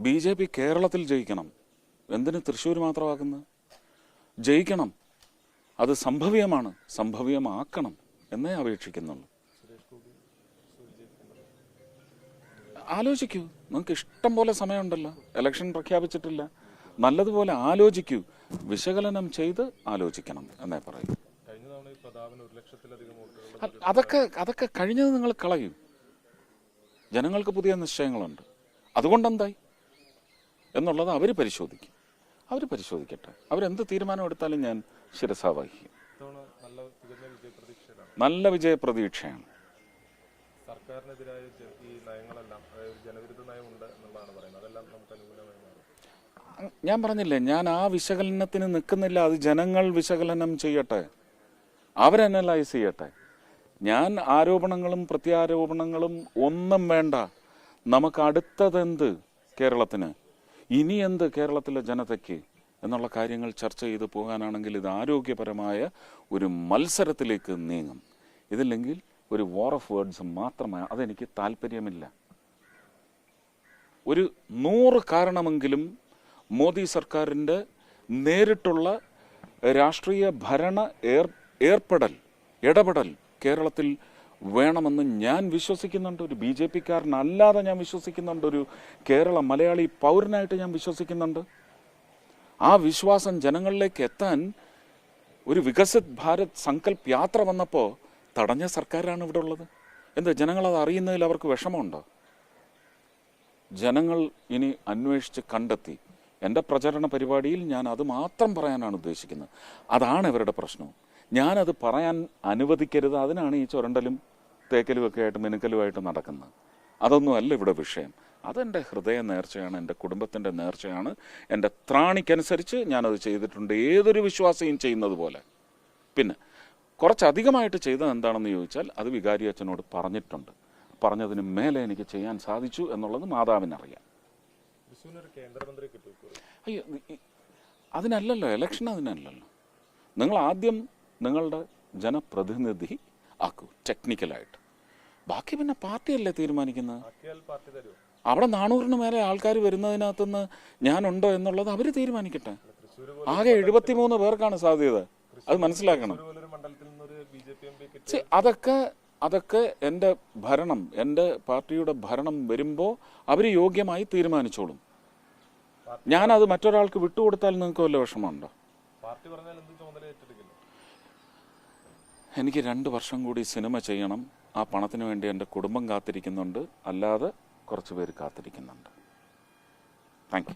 B J P കേരളത്തിൽ ജയിക്കണം. എന്തിന് തൃശ്ശൂർ മാത്രമാക്കുന്നത്? ജയിക്കണം. അത് സംഭവ്യമാണ്. സംഭവ്യമാക്കണം എന്നേ അപേക്ഷിക്കുന്നുള്ളൂ. ആലോചിക്കൂ. നിങ്ങൾക്ക് ഇഷ്ടം പോലെ സമയമുണ്ടല്ലോ. ഇലക്ഷൻ പ്രഖ്യാപിച്ചിട്ടില്ല. നല്ലതുപോലെ ആലോചിക്കൂ. വിശകലനം ചെയ്ത് ആലോചിക്കണം എന്നേ പറയൂ. അതൊക്കെ അതൊക്കെ കഴിഞ്ഞത് നിങ്ങൾ കളയൂ. ജനങ്ങൾക്ക് പുതിയ നിശ്ചയങ്ങളുണ്ട്. അതുകൊണ്ടെന്തായി? എന്നുള്ളത് അവർ പരിശോധിക്കും. അവർ പരിശോധിക്കട്ടെ. അവരെന്ത് തീരുമാനം എടുത്താലും ഞാൻ ശിരസാവഹിക്കും. നല്ല വിജയപ്രതീക്ഷയാണ്. സർക്കാരിനെതിരായ ഈ നയങ്ങളെല്ലാം ജനവിരുദ്ധ നയമുണ്ട് എന്നുള്ളതാണ് പറയുന്നത്. അതെല്ലാം നമുക്ക് അനുകൂലമായി ഞാൻ പറഞ്ഞില്ലേ ഞാൻ ആ വിശകലനത്തിന് നിൽക്കുന്നില്ല. അത് ജനങ്ങൾ വിശകലനം ചെയ്യട്ടെ. അവരനലൈസ് ചെയ്യട്ടെ. ഞാൻ ആരോപണങ്ങളും പ്രത്യാരോപണങ്ങളും ഒന്നും വേണ്ട. നമുക്ക് അടുത്തതെന്ത് കേരളത്തിന്? ഇനി എന്ത് കേരളത്തിലെ ജനതയ്ക്ക് എന്നുള്ള കാര്യങ്ങൾ ചർച്ച ചെയ്ത് പോകാനാണെങ്കിൽ ഇത് ആരോഗ്യപരമായ ഒരു മത്സരത്തിലേക്ക് നീങ്ങും. ഇതില്ലെങ്കിൽ ഒരു വാർ ഓഫ് വേർഡ്സ് മാത്രമായ അതെനിക്ക് താല്പര്യമില്ല. ഒരു നൂറ് കാരണമെങ്കിലും മോദി സർക്കാരിന്റെ നേരിട്ടുള്ള രാഷ്ട്രീയ ഭരണ ഏർ ഏർപ്പെടൽ ഇടപെടൽ കേരളത്തിൽ വേണമെന്ന് ഞാൻ വിശ്വസിക്കുന്നുണ്ട്. ഒരു ബി ജെ പിക്കാരനല്ലാതെ ഞാൻ വിശ്വസിക്കുന്നുണ്ട്. ഒരു കേരള മലയാളി പൗരനായിട്ട് ഞാൻ വിശ്വസിക്കുന്നുണ്ട്. ആ വിശ്വാസം ജനങ്ങളിലേക്ക് എത്താൻ ഒരു വികസിത് ഭാരത് സങ്കല്പ് യാത്ര വന്നപ്പോൾ തടഞ്ഞ സർക്കാരാണ് ഇവിടെ ഉള്ളത്. എന്താ ജനങ്ങളത് അറിയുന്നതിൽ അവർക്ക് വിഷമമുണ്ടോ? ജനങ്ങൾ ഇനി അന്വേഷിച്ച് കണ്ടെത്തി. എന്റെ പ്രചരണ പരിപാടിയിൽ ഞാൻ അത് മാത്രം പറയാനാണ് ഉദ്ദേശിക്കുന്നത്. അതാണ് ഇവരുടെ പ്രശ്നം. ഞാനത് പറയാൻ അനുവദിക്കരുത്. അതിനാണ് ഈ ചുരണ്ടലും തേക്കലും ഒക്കെ ആയിട്ട് മിനുക്കലുമായിട്ട് നടക്കുന്നത്. അതൊന്നുമല്ല ഇവിടെ വിഷയം. അതെന്റെ ഹൃദയ നേർച്ചയാണ് എന്റെ കുടുംബത്തിന്റെ നേർച്ചയാണ്. എന്റെ ത്രാണിക്കനുസരിച്ച് ഞാനത് ചെയ്തിട്ടുണ്ട്. ഏതൊരു വിശ്വാസിയും ചെയ്യുന്നത് പോലെ. പിന്നെ കുറച്ചധികമായിട്ട് ചെയ്തത് എന്താണെന്ന് ചോദിച്ചാൽ അത് വികാരി അച്ഛനോട് പറഞ്ഞിട്ടുണ്ട്. പറഞ്ഞതിന് മേലെ എനിക്ക് ചെയ്യാൻ സാധിച്ചു എന്നുള്ളത് മാതാവിനറിയാം. അയ്യോ അതിനല്ലല്ലോ ഇലക്ഷൻ അതിനല്ലല്ലോ. നിങ്ങൾ ആദ്യം നിങ്ങളുടെ ജനപ്രതിനിധി ആക്കൂ ടെക്നിക്കലായിട്ട് ബാക്കി പിന്നെ പാർട്ടിയല്ലേ തീരുമാനിക്കുന്നത്? അവിടെ നാനൂറിന് മേലെ ആൾക്കാർ വരുന്നതിനകത്തുനിന്ന് ഞാനുണ്ടോ എന്നുള്ളത് അവർ തീരുമാനിക്കട്ടെ. ആകെ എഴുപത്തിമൂന്ന് പേർക്കാണ് സാധ്യത. അത് മനസ്സിലാക്കണം. അതൊക്കെ അതൊക്കെ എന്റെ ഭരണം എന്റെ പാർട്ടിയുടെ ഭരണം വരുമ്പോൾ അവർ യോഗ്യമായി തീരുമാനിച്ചോളും. ഞാനത് മറ്റൊരാൾക്ക് വിട്ടുകൊടുത്താൽ നിങ്ങൾക്ക് വല്ല വിഷമമുണ്ടോ? എനിക്ക് രണ്ട് വർഷം കൂടി സിനിമ ചെയ്യണം. ആ പണത്തിന് വേണ്ടി എന്റെ കുടുംബം കാത്തിരിക്കുന്നുണ്ട്. അല്ലാതെ കുറച്ച് പേര് കാത്തിരിക്കുന്നുണ്ട്. താങ്ക്